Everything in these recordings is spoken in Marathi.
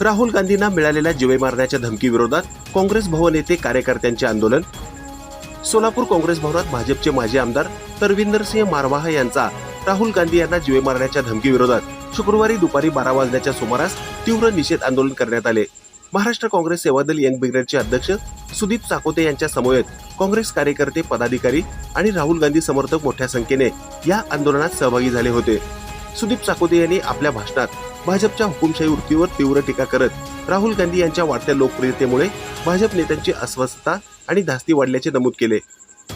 राहुल गांधींना मिळालेल्या जीवे मारण्याच्या धमकीविरोधात काँग्रेस भवन येथे कार्यकर्त्यांचे आंदोलन. सोलापूर काँग्रेस भवनात भाजपचे माजी आमदार तरविंदर सिंह मारवाहा यांचा राहुल गांधी यांना जीवे मारण्याच्या धमकीविरोधात शुक्रवारी दुपारी बारा वाजण्याच्या सुमारास तीव्र निषेध आंदोलन करण्यात आले. महाराष्ट्र काँग्रेस सेवादल यंग ब्रिगेडचे अध्यक्ष सुदीप चाकोते यांच्या समवेत काँग्रेस कार्यकर्ते पदाधिकारी आणि राहुल गांधी समर्थक मोठ्या संख्येने या आंदोलनात सहभागी झाले होते. सुदीप चाकोते यांनी आपल्या भाषणात भाजपच्या हुकुमशाही वृत्तीवर तीव्र टीका करत राहुल गांधी यांच्या वाढत्या लोकप्रियतेमुळे भाजप नेत्यांची अस्वस्थता आणि धास्ती वाढल्याचे नमूद केले.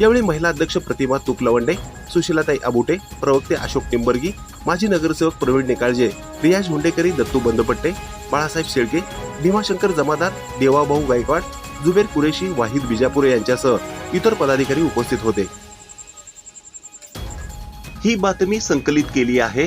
यावेळी महिला अध्यक्ष प्रतिमा तुकलवंडे सुशीलाताई अबुटे प्रवक्ते अशोक टिंबर्गी माजी नगरसेवक प्रवीण निकाळजे रियाज हुंडेकरी दत्तू बंदपट्टे बाळासाहेब शेळके भीमाशंकर जमादार देवाभाऊ गायकवाड जुबेर कुरेशी वाहिद बिजापुरे यांच्यासह इतर पदाधिकारी उपस्थित होते. ही बातमी संकलित केली आहे